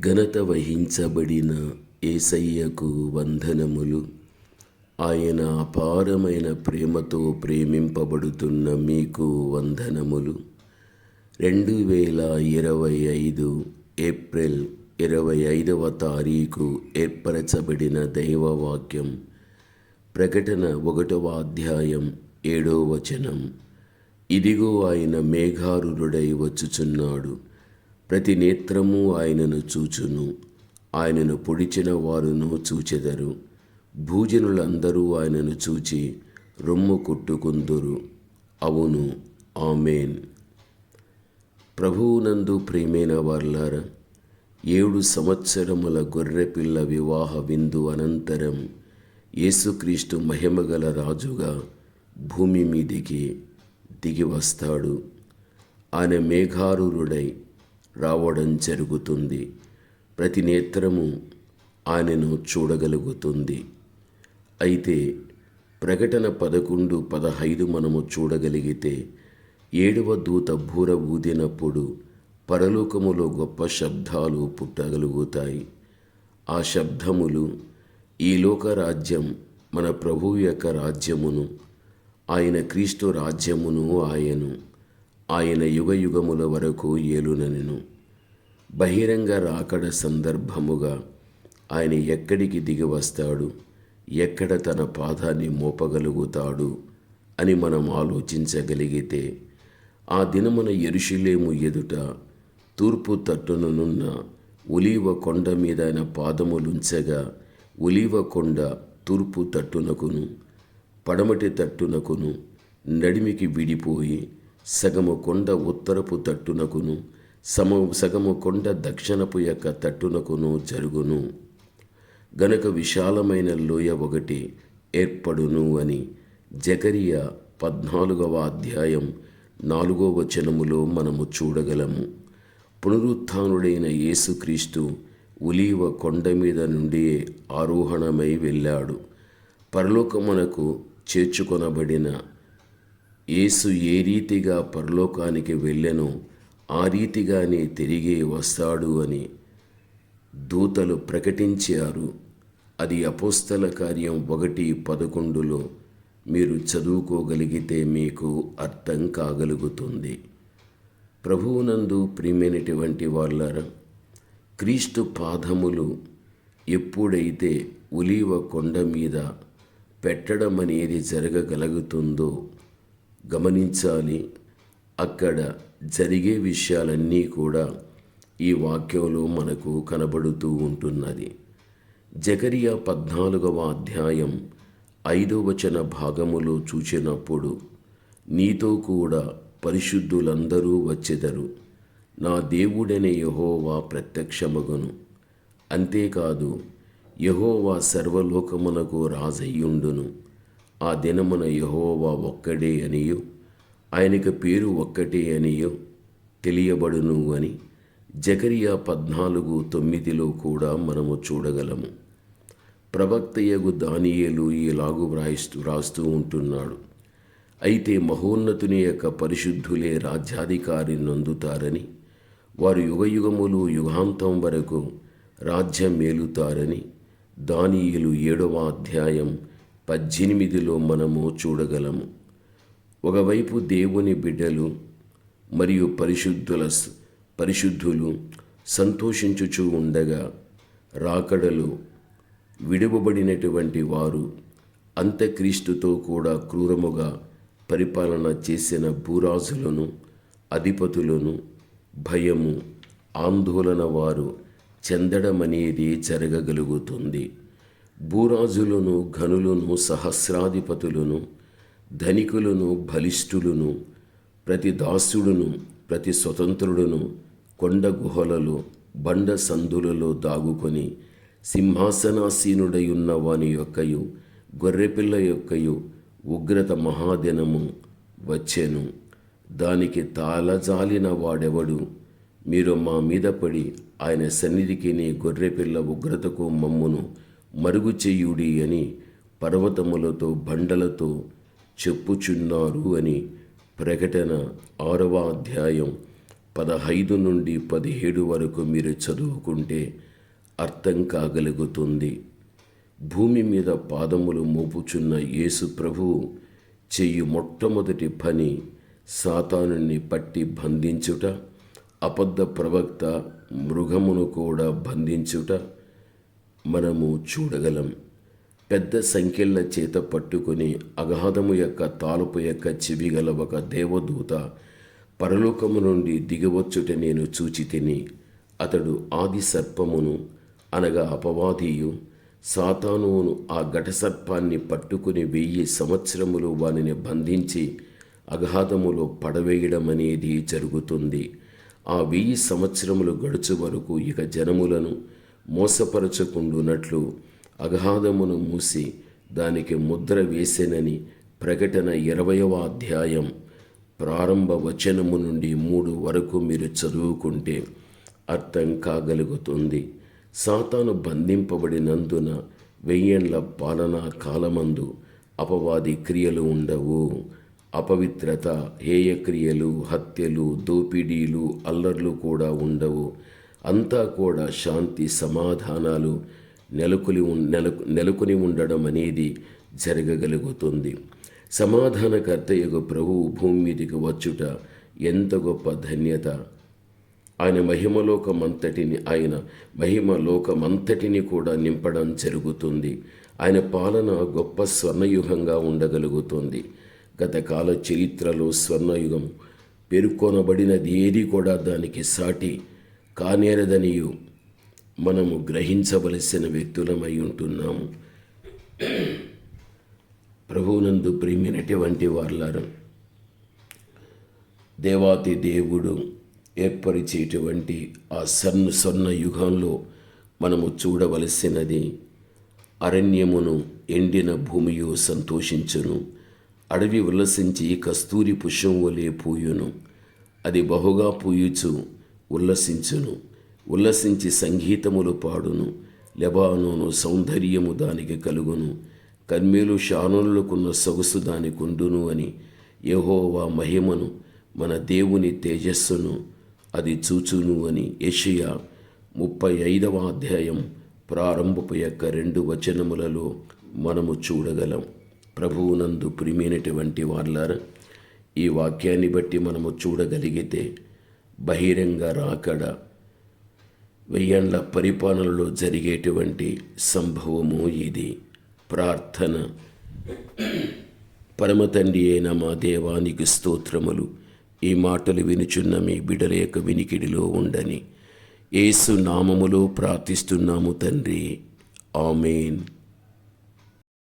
ఘనత వహించబడిన ఏసయ్యకు వందనములు. ఆయన అపారమైన ప్రేమతో ప్రేమింపబడుతున్న మీకు వందనములు. రెండు వేల ఇరవై ఐదు ఏప్రిల్ ఇరవై ఐదవ తారీఖు ఏర్పరచబడిన దైవవాక్యం. ప్రకటన ఒకటవ అధ్యాయం ఏడో వచనం. ఇదిగో ఆయన మేఘారుడై వచ్చుచున్నాడు. ప్రతి నేత్రము ఆయనను చూచును. ఆయనను పొడిచిన వారును చూచెదరు. భూజనులందరూ ఆయనను చూచి రొమ్ము కొట్టుకుందురు. అవును ఆమెన్. ప్రభువునందు ప్రేమైన వర్లార ఏడు సంవత్సరముల గొర్రెపిల్ల వివాహ విందు అనంతరం యేసుక్రీస్తు మహిమగల రాజుగా భూమి మీదికి దిగి వస్తాడు. ఆయన మేఘారురుడై రావడం జరుగుతుంది. ప్రతి నేత్రము ఆయనను చూడగలుగుతుంది. అయితే ప్రకటన పదకొండు పదహైదు మనము చూడగలిగితే ఏడవ దూత బూర ఊదినప్పుడు పరలోకములో గొప్ప శబ్దాలు పుట్టగలుగుతాయి. ఆ శబ్దములు ఈ లోక రాజ్యం మన ప్రభువు యొక్క రాజ్యమును ఆయన క్రీస్తు రాజ్యమును ఆయను. ఆయన యుగయుగముల వరకు ఏలునెను బహిరంగ రాకడ సందర్భముగా ఆయన ఎక్కడికి దిగి వస్తాడు? ఎక్కడ తన పాదాన్ని మోపగలుగుతాడు? అని మనం ఆలోచించగలిగితే ఆ దినమున ఎరుషులేము ఎదుట తూర్పు తట్టుననున్న ఒలీవ కొండ మీద ఆయన పాదములుంచగా ఒలీవ కొండ తూర్పు తట్టునకును పడమటి తట్టునకును నడిమికి విడిపోయి సగము కొండ ఉత్తరపు తట్టునకును సమ సగము కొండ దక్షిణపు యొక్క తట్టునకును జరుగును. గనక విశాలమైన లోయ ఒకటి ఏర్పడును అని జకరియా పద్నాలుగవ అధ్యాయం నాలుగో వచనములో మనము చూడగలము. పునరుత్డైన యేసుక్రీస్తు ఉలీవ కొండ మీద నుండి ఆరోహణమై వెళ్ళాడు. పరలోకమునకు చేర్చుకొనబడిన యేసు ఏ రీతిగా పరలోకానికి వెళ్ళెనో ఆ రీతిగానే తిరిగి వస్తాడు అని దూతలు ప్రకటించారు. అది అపోస్తల కార్యం ఒకటి పదకొండులో మీరు చదువుకోగలిగితే మీకు అర్థం కాగలుగుతుంది. ప్రభువునందు ప్రియమైనటువంటి వాళ్ళారా క్రీస్తు పాదములు ఎప్పుడైతే ఉలీవ కొండ మీద పెట్టడం అనేది జరగగలుగుతుందో గమనించాలి. అక్కడ జరిగే విషయాలన్నీ కూడా ఈ వాక్యంలో మనకు కనబడుతూ ఉంటున్నది. జకరియా పద్నాలుగవ అధ్యాయం ఐదో వచన భాగములో చూచినప్పుడు నీతో కూడా పరిశుద్ధులందరూ వచ్చెదరు. నా దేవుడనే యహోవా ప్రత్యక్షమగును. అంతేకాదు యహోవా సర్వలోకమునకు రాజయ్యుండును. ఆ దినమున యహోవా ఒక్కడే అనియు. ఆయనకు పేరు ఒక్కటే అనియో. తెలియబడును అని జకరియా పద్నాలుగు తొమ్మిదిలో కూడా మనము చూడగలము. ప్రవక్తయగు దానియేలు ఇలాగు వ్రాయిస్తూ రాస్తూ ఉంటున్నాడు. అయితే మహోన్నతుని యొక్క పరిశుద్ధులే రాజ్యాధికారి నొందుతారని వారు యుగయుగములు యుగాంతం వరకు రాజ్యం మేలుతారని దానియులు ఏడవ అధ్యాయం పద్దెనిమిదిలో మనము చూడగలము. ఒకవైపు దేవుని బిడ్డలు మరియు పరిశుద్ధుల పరిశుద్ధులు సంతోషించుచూ ఉండగా రాకడలు విడువబడినటువంటి వారు అంత్యక్రీస్తుతో కూడా క్రూరముగా పరిపాలన చేసిన భూరాజులను అధిపతులను భయము ఆందోళన వారు చెందడమనేది జరగగలుగుతుంది. భూరాజులను ఘనులను సహస్రాధిపతులను ధనికులను బలిష్ఠులను ప్రతి దాసుడును ప్రతి స్వతంత్రుడును కొండ గుహలలో బండ సందులలో దాగుకొని సింహాసనాసీనుడై ఉన్న వాని యొక్కయు గొర్రెపిల్ల యొక్కయు ఉగ్రత మహాదినము వచ్చెను. దానికి తాళజాలిన వాడెవడు? మీరు మా మీద పడి ఆయన సన్నిధికి నీ గొర్రెపిల్ల ఉగ్రతకు మమ్మును మరుగు అని పర్వతములతో బండలతో చెప్పుచున్నారు అని ప్రకటన ఆరవ అధ్యాయం పదహైదు నుండి పదిహేడు వరకు మీరు చదువుకుంటే అర్థం కాగలుగుతుంది. భూమి మీద పాదములు మోపుచున్న యేసు ప్రభువు చెయ్యి మొట్టమొదటి పని సాతానుని పట్టి బంధించుట అబద్ధ ప్రవక్త మృగమును కూడా బంధించుట మనము చూడగలం. పెద్ద సంఖ్యల చేత పట్టుకుని అగాధము యొక్క తాలుపు యొక్క చెవి గల ఒక దేవదూత పరలోకము నుండి దిగవచ్చుట నేను చూచి తిని అతడు ఆది సర్పమును అనగా అపవాదియు సాతానువును ఆ ఘట సర్పాన్ని పట్టుకుని వెయ్యి సంవత్సరములు వానిని బంధించి అగాధములో పడవేయడం అనేది జరుగుతుంది. ఆ వెయ్యి సంవత్సరములు గడుచు వరకు ఇక జనములను మోసపరచకుండునట్లు అగాధమును మూసి దానికి ముద్ర వేసెనని ప్రకటన ఇరవయవ అధ్యాయం ప్రారంభ వచనము నుండి మూడు వరకు మీరు చదువుకుంటే అర్థం కాగలుగుతుంది. సాతాను బంధింపబడినందున వెయ్యేండ్ల పాలనా కాలమందు అపవాది క్రియలు ఉండవు. అపవిత్రత హేయక్రియలు హత్యలు దోపిడీలు అల్లర్లు కూడా ఉండవు. అంతా కూడా శాంతి సమాధానాలు నెలకొని నెల నెలకొని ఉండడం అనేది జరగగలుగుతుంది. సమాధానకర్త యొక్క ప్రభువు భూమి మీదకి వచ్చుట ఎంత గొప్ప ధన్యత. ఆయన మహిమలోకమంతటిని ఆయన మహిమలోకమంతటిని కూడా నింపడం జరుగుతుంది. ఆయన పాలన గొప్ప స్వర్ణయుగంగా ఉండగలుగుతుంది. గతకాల చరిత్రలో స్వర్ణయుగం పేర్కొనబడినది ఏది కూడా దానికి సాటి కానేరదనియు. మనము గ్రహించవలసిన వ్యక్తులమై ఉంటున్నాము. ప్రభువునందు ప్రియమైనటువంటి వాళ్ళారు దేవాతి దేవుడు ఏర్పరిచేటువంటి ఆ సన్న సొన్న యుగంలో మనము చూడవలసినది అరణ్యమును ఎండిన భూమియు సంతోషించును అడవి ఉల్లసించి కస్తూరి పుష్పం వలె పూయును. అది బహుగా పూయుచు ఉల్లసించును. ఉల్లసించి సంగీతములు పాడును. లెబానోను సౌందర్యము దానికి కలుగును. కన్మీలు శానులకున్న సొగసు దానికుండును అని యహోవా మహిమను మన దేవుని తేజస్సును అది చూచును అని యెషయా ముప్పై ఐదవ అధ్యాయం ప్రారంభపు యొక్క రెండు వచనములలో మనము చూడగలం. ప్రభువునందు ప్రియమైనటువంటి వాళ్ళారా ఈ వాక్యాన్ని బట్టి మనము చూడగలిగితే బహిరంగ రాకడ వెయ్యండ్ల పరిపాలనలో జరిగేటువంటి సంభవము ఇది. ప్రార్థన. పరమతండి అయిన మా దేవానికి స్తోత్రములు. ఈ మాటలు వినుచున్న మీ బిడల యొక్క వినికిడిలో ఉండని. ఏసు నామములో ప్రార్థిస్తున్నాము తండ్రి. ఆమెన్.